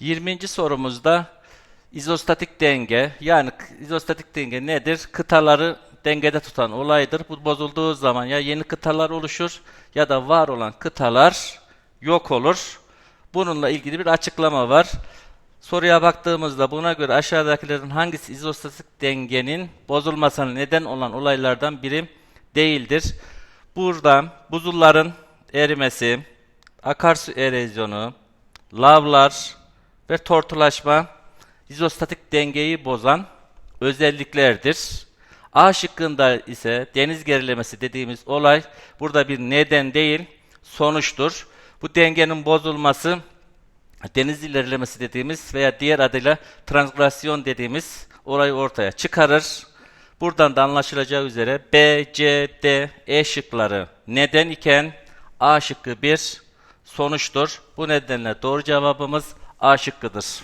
20. sorumuzda izostatik denge yani izostatik denge nedir? Kıtaları dengede tutan olaydır. Bu bozulduğu zaman ya yeni kıtalar oluşur ya da var olan kıtalar yok olur. Bununla ilgili bir açıklama var. Soruya baktığımızda buna göre aşağıdakilerin hangisi izostatik dengenin bozulmasına neden olan olaylardan biri değildir? Burada buzulların erimesi, akarsu erozyonu, lavlar ve tortulaşma izostatik dengeyi bozan özelliklerdir. A şıkkında ise deniz gerilemesi dediğimiz olay burada bir neden değil, sonuçtur. Bu dengenin bozulması deniz ilerlemesi dediğimiz veya diğer adıyla transgresyon dediğimiz olayı ortaya çıkarır. Buradan da anlaşılacağı üzere B, C, D, E şıkları neden iken A şıkkı bir sonuçtur. Bu nedenle doğru cevabımız A şıkkıdır.